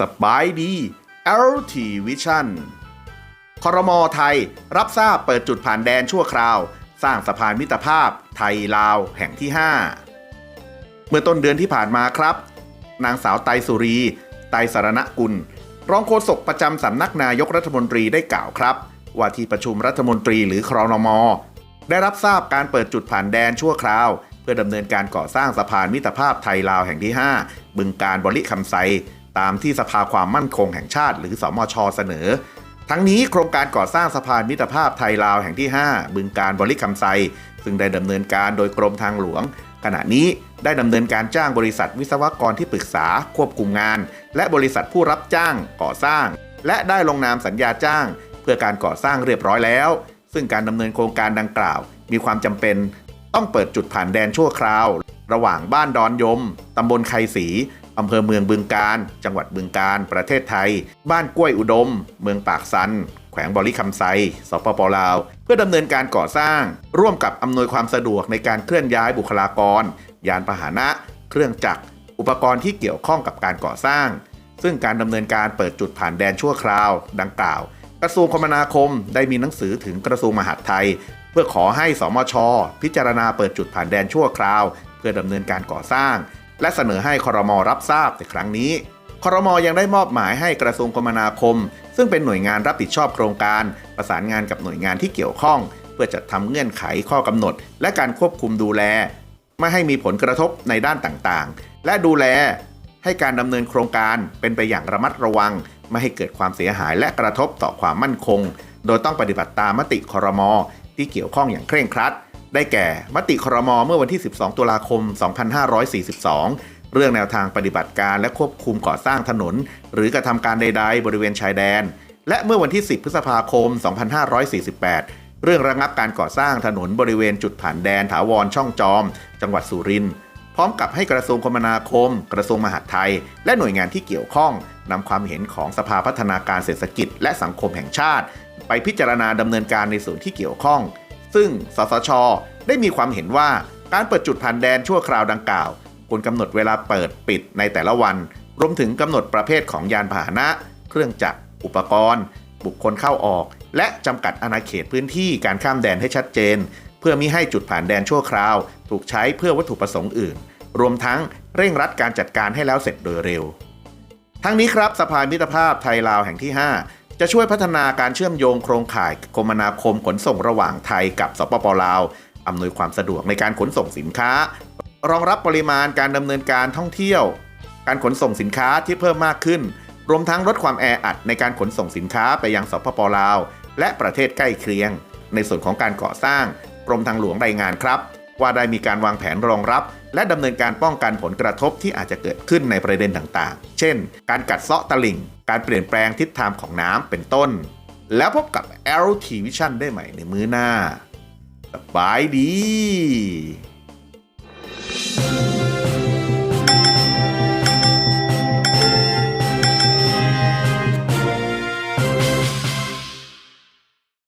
สบายดี LT Vision คอรมอไทยรับทราบเปิดจุดผ่านแดนชั่วคราว สร้างสะพานมิตรภาพไทยลาวแห่งที่ 5 เมื่อต้นเดือนที่ผ่านมาครับ นางสาวไตสุรี ไตสารณกุล รองโฆษกประจำสำนักนายกรัฐมนตรีได้กล่าวครับ ว่าที่ประชุมรัฐมนตรีหรือครนมได้รับทราบการเปิดจุดผ่านแดนชั่วคราว เพื่อดำเนินการก่อสร้างสะพานมิตรภาพไทยลาวแห่งที่ 5 บึงการบริคำไซตามที่สภาความมั่นคงแห่งชาติ หรือสมชเสนอ ทั้งนี้โครงการก่อสร้างสะพานมิตรภาพไทยลาวแห่งที่ 5 บึงการบริคำไซซึ่งได้ดำเนินการโดยกรมทางหลวง ขณะนี้ได้ดำเนินการจ้างบริษัทวิศวกรที่ปรึกษาควบคุมงาน และบริษัทผู้รับจ้างก่อสร้าง และได้ลงนามสัญญาจ้าง พื่อการก่อสร้างเรียบร้อยแล้ว ซึ่งการดำเนินโครงการดังกล่าว มีความจำเป็นต้องเปิดจุดผ่านแดนชั่วคราว ระหว่างบ้านดอนยมตำบลไคศีอำเภอเมืองบึงการ จังหวัดบึงการ ประเทศไทย บ้านกล้วยอุดม เมืองปากซัน แขวงบริคำไซ สปปลาว เพื่อดำเนินการก่อสร้าง ร่วมกับอำนวยความสะดวกในการเคลื่อนย้ายบุคลากร ยานพาหนะ เครื่องจักร อุปกรณ์ที่เกี่ยวข้องกับการก่อสร้าง ซึ่งการดำเนินการเปิดจุดผ่านแดนชั่วคราว ดังกล่าว ระทรวงคมนาคมได้มีหนังสือถึงกระทรวงมหาดไทย เพื่อขอให้สมช พิจารณาเปิดจุดผ่านแดนชั่วคราว เพื่อดำเนินการก่อสร้าง และเสนอให้ครมรับทราบในครั้งนี้ครมยังได้มอบหมายให้กระทรวงคมนาคม ซึ่งเป็นหน่วยงานรับผิดชอบโครงการ ประสานงานกับหน่วยงานที่เกี่ยวข้อง เพื่อจัดทำเงื่อนไขข้อกำหนด และการควบคุมดูแล ไม่ให้มีผลกระทบในด้านต่างๆ และดูแลให้การดำเนินโครงการเป็นไปอย่างระมัดระวัง ไม่ให้เกิดความเสียหายและกระทบต่อความมั่นคง โดยต้องปฏิบัติตามมติครมที่เกี่ยวข้องอย่างเคร่งครัด ได้แก่มติครมเมื่อวันที่ 12 ตุลาคม 2542 เรื่องแนวทางปฏิบัติการและควบคุมก่อสร้างถนน หรือกระทำการใด ๆ บริเวณชายแดน และเมื่อวันที่ 10 พฤษภาคม 2548 เรื่องระงับการก่อสร้างถนนบริเวณจุดผ่านแดนถาวรช่องจอม จังหวัดสุรินทร์ พร้อมกับให้กระทรวงคมนาคม กระทรวงมหาดไทย และหน่วยงานที่เกี่ยวข้องนำความเห็นของสภาพัฒนาการเศรษฐกิจ และสังคมแห่งชาติ ไปพิจารณาดำเนินการในส่วนที่เกี่ยวข้อง ซึ่ง สสช ได้มีความเห็นว่าการเปิดจุดผ่านแดนชั่วคราวดังกล่าวควรกำหนดเวลาเปิดปิดในแต่ละวัน รวมถึงกำหนดประเภทของยานพาหนะ เครื่องจักร อุปกรณ์ บุคคลเข้าออก และจำกัดอาณาเขตพื้นที่การข้ามแดนให้ชัดเจน พื่อมิให้จุดผ่านแดนชั่วคราว ถูกใช้เพื่อวัตถุประสงค์อื่น รวมทั้งเร่งรัดการจัดการให้แล้วเสร็จโดยเร็ว ทั้งนี้ครับสะพานมิตรภาพไทยลาวแห่งที่ 5 จะช่วยพัฒนาการเชื่อมโยงโครงข่ายคมนาคมขนส่งระหว่างไทยกับสปปลาวอำนวยความสะดวกในการขนส่งสินค้า รองรับปริมาณการดำเนินการท่องเที่ยว การขนส่งสินค้าที่เพิ่มมากขึ้น รวมทั้งลดความแออัดในการขนส่งสินค้าไปยังสปปลาว และประเทศใกล้เคียง ในส่วนของการก่อสร้าง กรมทางหลวงรายงานครับ ว่าได้มีการวางแผนรองรับ และดำเนินการป้องกันผลกระทบที่อาจจะเกิดขึ้นในประเด็นต่างๆ เช่น การกัดเซาะตลิ่ง การเปลี่ยนแปลงทิศทางของน้ำเป็นต้น แล้วพบกับ LT Vision ได้ใหม่ในมื้อหน้าสบายดี